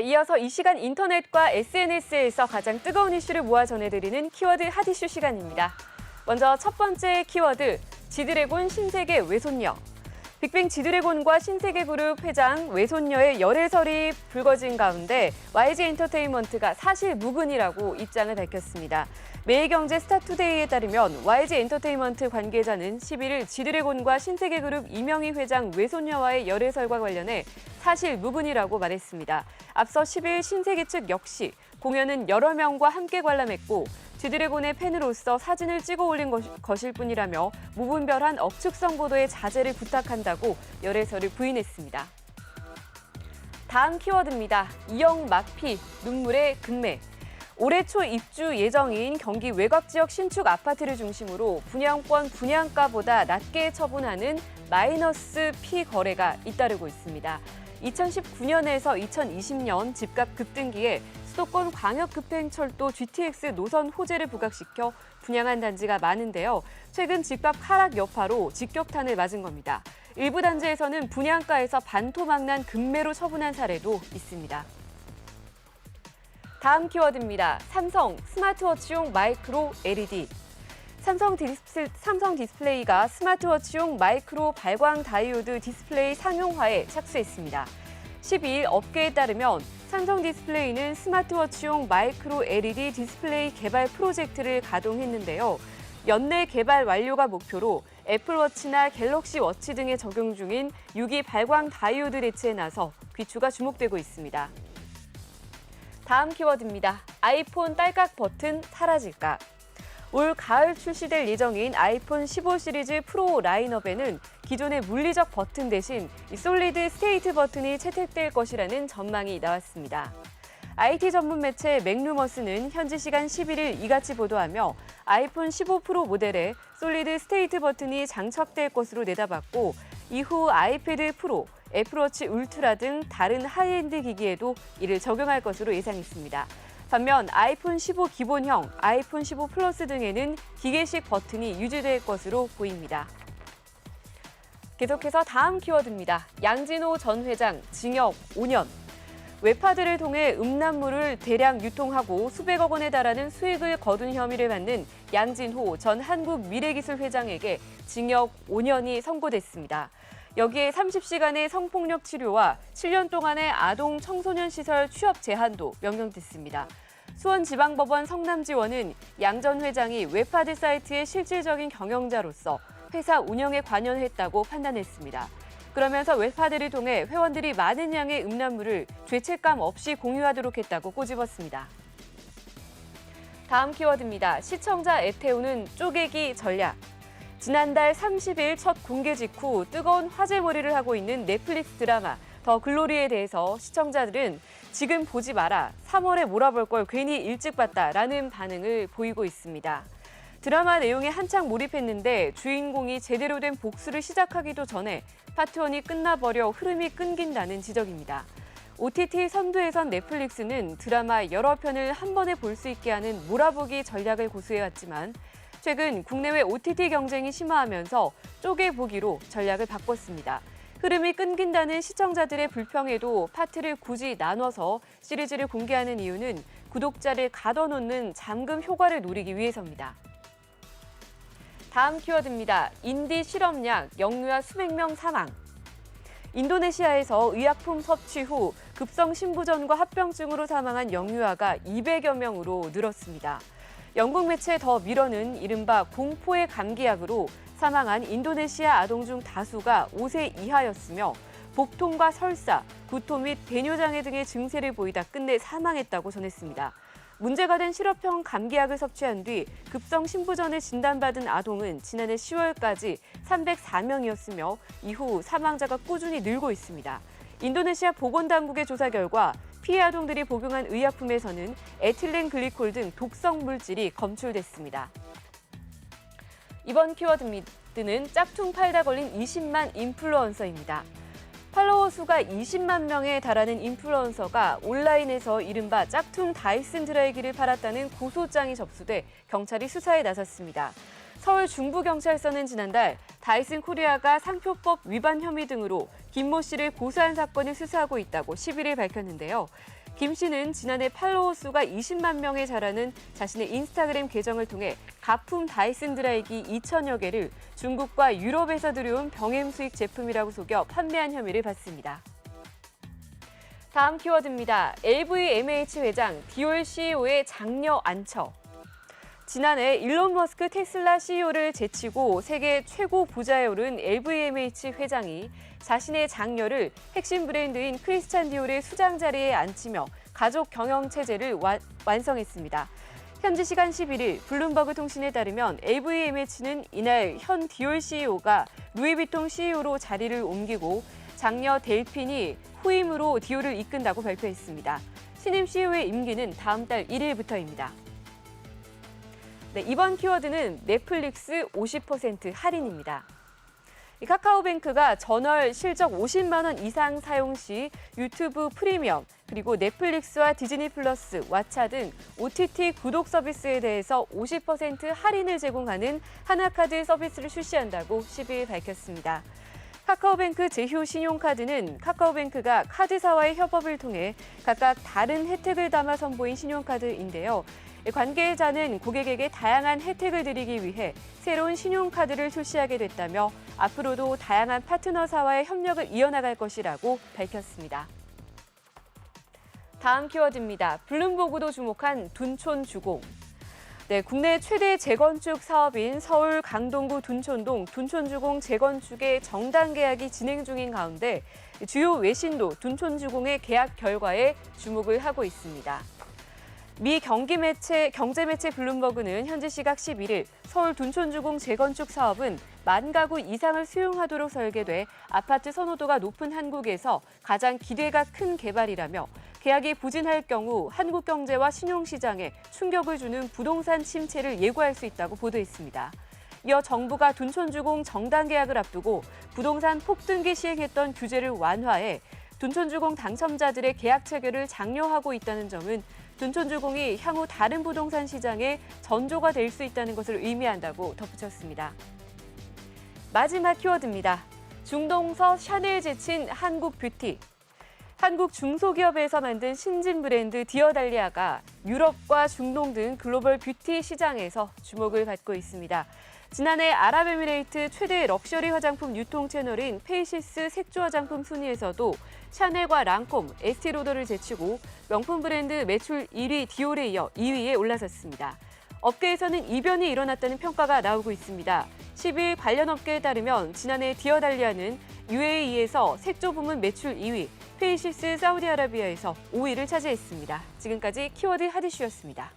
네, 이어서 이 시간 인터넷과 SNS에서 가장 뜨거운 이슈를 모아 전해드리는 키워드 핫 이슈 시간입니다. 먼저 첫 번째 키워드, 지드래곤 신세계 외손녀. 빅뱅 지드래곤과 신세계 그룹 회장 외손녀의 열애설이 불거진 가운데 YG 엔터테인먼트가 사실 무근이라고 입장을 밝혔습니다. 매일경제 스타투데이에 따르면 YG 엔터테인먼트 관계자는 11일 지드래곤과 신세계 그룹 이명희 회장 외손녀와의 열애설과 관련해 사실 무근이라고 말했습니다. 앞서 10일 신세계 측 역시 공연은 여러 명과 함께 관람했고 지드래곤의 팬으로서 사진을 찍어 올린 것- 것일 뿐이라며 무분별한 억측성 보도의 자제를 부탁한다고 열애설을 부인했습니다. 다음 키워드입니다. 이영 마피, 눈물의 금매. 올해 초 입주 예정인 경기 외곽 지역 신축 아파트를 중심으로 분양권 분양가보다 낮게 처분하는 마이너스 피 거래가 잇따르고 있습니다. 2019년에서 2020년 집값 급등기에 수도권 광역급행철도 GTX 노선 호재를 부각시켜 분양한 단지가 많은데요. 최근 집값 하락 여파로 직격탄을 맞은 겁니다. 일부 단지에서는 분양가에서 반토막난 금매로 처분한 사례도 있습니다. 다음 키워드입니다. 삼성 스마트워치용 마이크로 LED. 삼성, 디스플, 삼성 디스플레이가 스마트워치용 마이크로 발광 다이오드 디스플레이 상용화에 착수했습니다. 12일 업계에 따르면 삼성 디스플레이는 스마트워치용 마이크로 LED 디스플레이 개발 프로젝트를 가동했는데요. 연내 개발 완료가 목표로 애플워치나 갤럭시 워치 등에 적용 중인 유기 발광 다이오드 대체에 나서 귀추가 주목되고 있습니다. 다음 키워드입니다. 아이폰 딸깍 버튼 사라질까? 올 가을 출시될 예정인 아이폰 15 시리즈 프로 라인업에는 기존의 물리적 버튼 대신 이 솔리드 스테이트 버튼이 채택될 것이라는 전망이 나왔습니다. IT 전문 매체 맥루머스는 현지 시간 11일 이같이 보도하며 아이폰 15 프로 모델에 솔리드 스테이트 버튼이 장착될 것으로 내다봤고 이후 아이패드 프로, 애플워치 울트라 등 다른 하이엔드 기기에도 이를 적용할 것으로 예상했습니다. 반면 아이폰 15 기본형, 아이폰 15 플러스 등에는 기계식 버튼이 유지될 것으로 보입니다. 계속해서 다음 키워드입니다. 양진호 전 회장 징역 5년. 외파들을 통해 음란물을 대량 유통하고 수백억 원에 달하는 수익을 거둔 혐의를 받는 양진호 전 한국미래기술 회장에게 징역 5년이 선고됐습니다. 여기에 30시간의 성폭력 치료와 7년 동안의 아동 청소년 시설 취업 제한도 명령됐습니다. 수원지방법원 성남지원은 양 전 회장이 웹하드 사이트의 실질적인 경영자로서 회사 운영에 관여했다고 판단했습니다. 그러면서 웹하드를 통해 회원들이 많은 양의 음란물을 죄책감 없이 공유하도록 했다고 꼬집었습니다. 다음 키워드입니다. 시청자 애태우는 쪼개기 전략. 지난달 30일 첫 공개 직후 뜨거운 화제몰이를 하고 있는 넷플릭스 드라마 더 글로리에 대해서 시청자들은 지금 보지 마라. 3월에 몰아볼 걸 괜히 일찍 봤다라는 반응을 보이고 있습니다. 드라마 내용에 한창 몰입했는데 주인공이 제대로 된 복수를 시작하기도 전에 파트원이 끝나버려 흐름이 끊긴다는 지적입니다. OTT 선두에선 넷플릭스는 드라마 여러 편을 한 번에 볼 수 있게 하는 몰아보기 전략을 고수해왔지만 최근 국내외 OTT 경쟁이 심화하면서 쪼개보기로 전략을 바꿨습니다. 흐름이 끊긴다는 시청자들의 불평에도 파트를 굳이 나눠서 시리즈를 공개하는 이유는 구독자를 가둬놓는 잠금 효과를 노리기 위해서입니다. 다음 키워드입니다. 인디 실험약 영유아 수백 명 사망. 인도네시아에서 의약품 섭취 후 급성 신부전과 합병증으로 사망한 영유아가 200여 명으로 늘었습니다. 영국 매체 더 미러는 이른바 공포의 감기약으로 사망한 인도네시아 아동 중 다수가 5세 이하였으며 복통과 설사, 구토 및 배뇨장애 등의 증세를 보이다 끝내 사망했다고 전했습니다. 문제가 된 실업형 감기약을 섭취한 뒤 급성 신부전을 진단받은 아동은 지난해 10월까지 304명이었으며 이후 사망자가 꾸준히 늘고 있습니다. 인도네시아 보건당국의 조사 결과 피해 아동들이 복용한 의약품에서는 에틸렌 글리콜 등 독성 물질이 검출됐습니다. 이번 키워드는 짝퉁 팔다 걸린 20만 인플루언서입니다. 팔로워 수가 20만 명에 달하는 인플루언서가 온라인에서 이른바 짝퉁 다이슨 드라이기를 팔았다는 고소장이 접수돼 경찰이 수사에 나섰습니다. 서울 중부경찰서는 지난달 다이슨 코리아가 상표법 위반 혐의 등으로 김 모 씨를 고소한 사건을 수사하고 있다고 11일 밝혔는데요. 김 씨는 지난해 팔로워 수가 20만 명에 달하는 자신의 인스타그램 계정을 통해 가품 다이슨 드라이기 2천여 개를 중국과 유럽에서 들여온 병행 수입 제품이라고 속여 판매한 혐의를 받습니다. 다음 키워드입니다. LVMH 회장 디올 CEO의 장녀 안처. 지난해 일론 머스크 테슬라 CEO를 제치고 세계 최고 부자에 오른 LVMH 회장이 자신의 장녀를 핵심 브랜드인 크리스찬 디올의 수장 자리에 앉히며 가족 경영 체제를 와- 완성했습니다. 현지 시간 11일 블룸버그 통신에 따르면 LVMH는 이날 현 디올 CEO가 루이비통 CEO로 자리를 옮기고 장녀 델핀이 후임으로 디올을 이끈다고 발표했습니다. 신임 CEO의 임기는 다음 달 1일부터입니다. 네, 이번 키워드는 넷플릭스 50% 할인입니다. 이 카카오뱅크가 전월 실적 50만 원 이상 사용 시 유튜브 프리미엄 그리고 넷플릭스와 디즈니 플러스, 왓챠 등 OTT 구독 서비스에 대해서 50% 할인을 제공하는 하나카드 서비스를 출시한다고 10일 밝혔습니다. 카카오뱅크 제휴 신용카드는 카카오뱅크가 카드사와의 협업을 통해 각각 다른 혜택을 담아 선보인 신용카드인데요. 관계자는 고객에게 다양한 혜택을 드리기 위해 새로운 신용카드를 출시하게 됐다며 앞으로도 다양한 파트너사와의 협력을 이어나갈 것이라고 밝혔습니다. 다음 키워드입니다. 블룸버그도 주목한 둔촌 주공. 네, 국내 최대 재건축 사업인 서울 강동구 둔촌동 둔촌주공 재건축의 정당 계약이 진행 중인 가운데 주요 외신도 둔촌주공의 계약 결과에 주목을 하고 있습니다. 미 경기 매체 경제 매체 블룸버그는 현지 시각 11일 서울 둔촌주공 재건축 사업은 만 가구 이상을 수용하도록 설계돼 아파트 선호도가 높은 한국에서 가장 기대가 큰 개발이라며 계약이 부진할 경우 한국 경제와 신용 시장에 충격을 주는 부동산 침체를 예고할 수 있다고 보도했습니다. 이어 정부가 둔촌주공 정당 계약을 앞두고 부동산 폭등기 시행했던 규제를 완화해 둔촌주공 당첨자들의 계약 체결을 장려하고 있다는 점은 둔촌주공이 향후 다른 부동산 시장에 전조가 될 수 있다는 것을 의미한다고 덧붙였습니다. 마지막 키워드입니다. 중동서 샤넬 제친 한국 뷰티. 한국 중소기업에서 만든 신진 브랜드 디어달리아가 유럽과 중동 등 글로벌 뷰티 시장에서 주목을 받고 있습니다. 지난해 아랍에미레이트 최대 럭셔리 화장품 유통 채널인 페이시스 색조 화장품 순위에서도 샤넬과 랑콤, 에스티로더를 제치고 명품 브랜드 매출 1위 디올에 이어 2위에 올라섰습니다. 업계에서는 이변이 일어났다는 평가가 나오고 있습니다. 10일 관련 업계에 따르면 지난해 디어달리아는 UAE에서 색조 부문 매출 2위, 페이시스 사우디아라비아에서 5위를 차지했습니다. 지금까지 키워드 하디슈였습니다.